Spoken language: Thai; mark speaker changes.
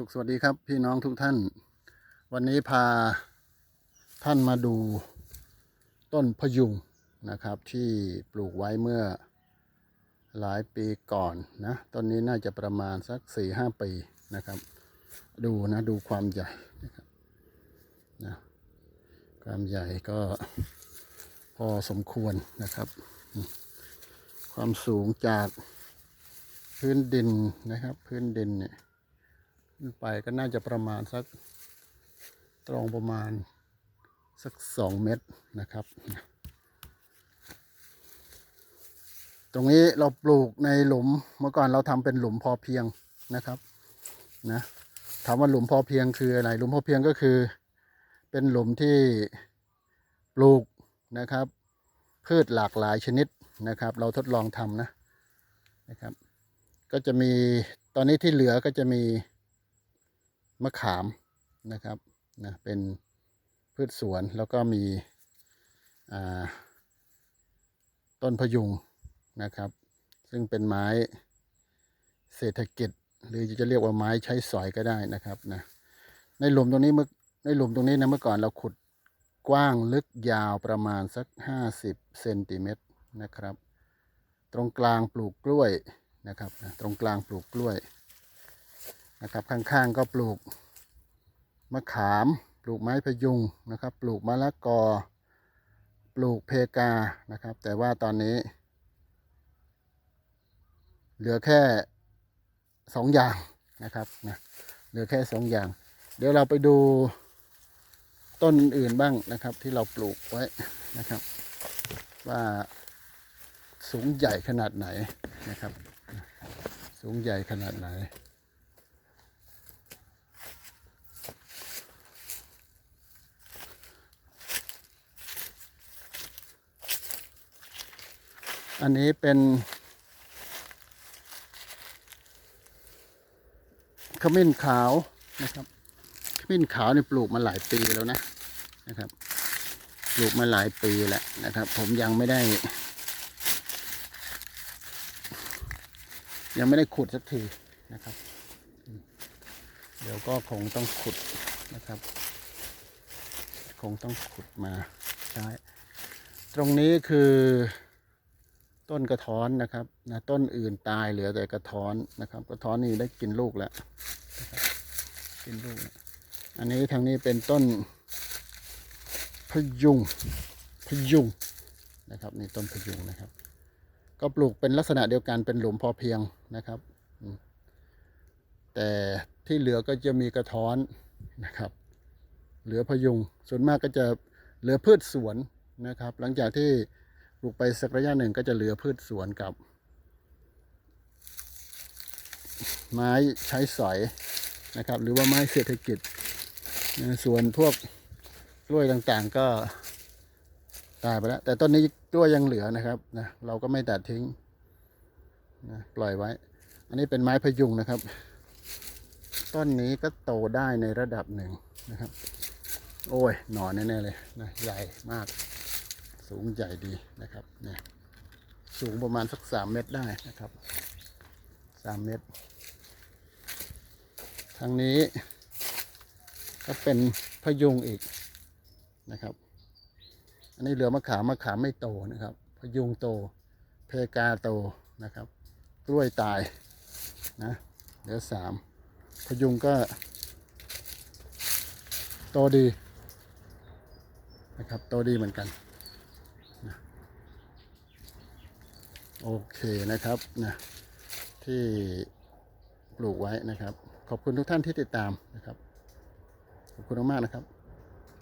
Speaker 1: สุขสวัสดีครับพี่น้องทุกท่าน วันนี้พาท่านมาดูต้นพยุงนะครับ ที่ปลูกไว้เมื่อหลายปีก่อนนะต้นนี้น่าจะประมาณสักสี่ห้าปีนะครับ ดูนะดูความใหญ่นะครับนะความใหญ่ก็พอสมควรนะครับ ความสูงจากพื้นดินนะครับ พื้นดินเนี่ย ขึ้นไปก็น่าจะประมาณสักตรงประมาณสักสองเมตรนะครับ ตรงนี้เราปลูกในหลุมเมื่อก่อนเราทำเป็นหลุมพอเพียงนะครับนะถามว่าหลุมพอเพียงคืออะไรหลุมพอเพียงก็คือ เป็นหลุมที่ปลูกนะครับ พืชหลากหลายชนิดนะครับ เราทดลองทำนะนะครับ ก็จะมีตอนนี้ที่เหลือก็จะมี มะขามนะครับนะเป็นพืชสวนแล้วก็มีต้นพยุงนะครับ ซึ่งเป็นไม้เศรษฐกิจ หรือจะเรียกว่าไม้ใช้สอยก็ได้นะครับนะในหลุมตรงนี้เมื่อในหลุมตรงนี้นะเมื่อก่อนเราขุดกว้างลึกยาวประมาณสัก 50เซนติเมตรนะครับ ตรงกลางปลูกกล้วยนะครับนะตรงกลางปลูกกล้วย นะครับข้างๆก็ปลูกมะขามปลูกไม้พยุงนะครับ ปลูกมะละกอ ปลูกเพกานะครับ แต่ว่าตอนนี้ เหลือแค่สองอย่างนะครับนะเหลือแค่สองอย่าง เดี๋ยวเราไปดูต้นอื่นบ้างนะครับ ที่เราปลูกไว้นะครับ ว่าสูงใหญ่ขนาดไหนนะครับ สูงใหญ่ขนาดไหน อันนี้เป็นขมิ้นขาวนะครับขมิ้นขาวนี่ปลูกมาหลายปีแล้วนะนะครับ ปลูกมาหลายปีแล้วนะครับ ผมยังไม่ได้ ยังไม่ได้ขุดสักทีนะครับ เดี๋ยวก็คงต้องขุดนะครับ คงต้องขุดมาใช้ตรงนี้คือ ต้นกระท้อนนะครับนะต้นอื่นตายเหลือแต่กระท้อนนะครับ กระท้อนนี่ได้กินลูกแล้วกินลูก อันนี้ทางนี้เป็นต้นพยุงพยุงนะครับนี่ต้นพยุงนะครับ ก็ปลูกเป็นลักษณะเดียวกันเป็นหลุมพอเพียงนะครับ แต่ที่เหลือก็จะมีกระท้อนนะครับ เหลือพยุงส่วนมากก็จะเหลือพืชสวนนะครับ หลังจากที่ ปลูกไปสักระยะหนึ่งก็จะเหลือพืชสวนกับ ไม้ใช้สอยนะครับ หรือว่าไม้เศรษฐกิจส่วนพวกกล้วยต่างๆก็ตายไปแล้ว แต่ต้นนี้กล้วยยังเหลือนะครับนะเราก็ไม่ตัดทิ้งนะปล่อยไว้ อันนี้เป็นไม้พยุงนะครับ ต้นนี้ก็โตได้ในระดับหนึ่งนะครับ โอ้ยหนอนแน่ๆเลยนะใหญ่มาก สูงใหญ่ดีนะครับเนี่ยสูงประมาณสักสามเมตรได้นะครับสามเมตร ทางนี้ก็เป็นพยุงอีกนะครับ อันนี้เหลือมะขามมะขามไม่โตนะครับ พยุงโต เพกาโตนะครับ กล้วยตายนะเหลือสามพยุงก็ โตดีนะครับ โตดีเหมือนกันนะ โอเคนะครับนะที่ปลูกไว้นะครับ ขอบคุณทุกท่านที่ติดตามนะครับ ขอบคุณมากนะครับ